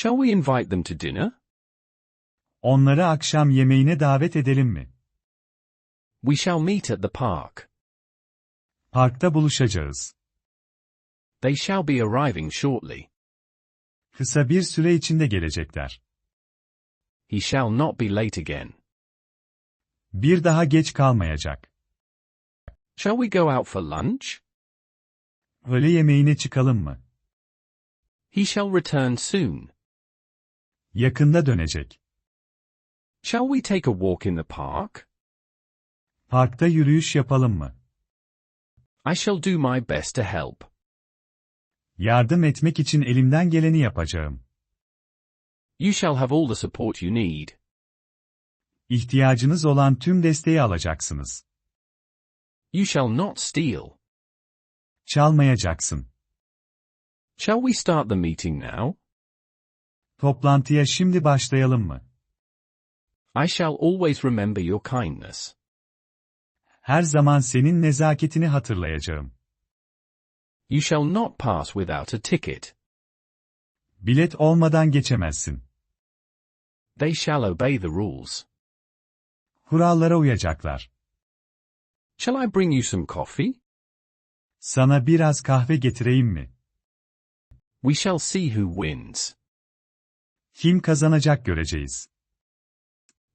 Shall we invite them to dinner? Onları akşam yemeğine davet edelim mi? We shall meet at the park. Parkta buluşacağız. They shall be arriving shortly. Kısa bir süre içinde gelecekler. He shall not be late again. Bir daha geç kalmayacak. Shall we go out for lunch? Öğle yemeğine çıkalım mı? He shall return soon. Yakında dönecek. Shall we take a walk in the park? Parkta yürüyüş yapalım mı? I shall do my best to help. Yardım etmek için elimden geleni yapacağım. You shall have all the support you need. İhtiyacınız olan tüm desteği alacaksınız. You shall not steal. Çalmayacaksın. Shall we start the meeting now? Toplantıya şimdi başlayalım mı? I shall always remember your kindness. Her zaman senin nezaketini hatırlayacağım. You shall not pass without a ticket. Bilet olmadan geçemezsin. They shall obey the rules. Kurallara uyacaklar. Shall I bring you some coffee? Sana biraz kahve getireyim mi? We shall see who wins. Kim kazanacak göreceğiz.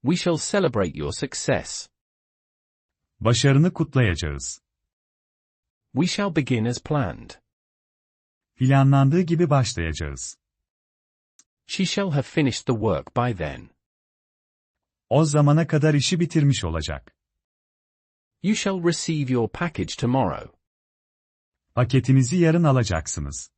We shall celebrate your success. Başarını kutlayacağız. We shall begin as planned. Planlandığı gibi başlayacağız. She shall have finished the work by then. O zamana kadar işi bitirmiş olacak. You shall receive your package tomorrow. Paketinizi yarın alacaksınız.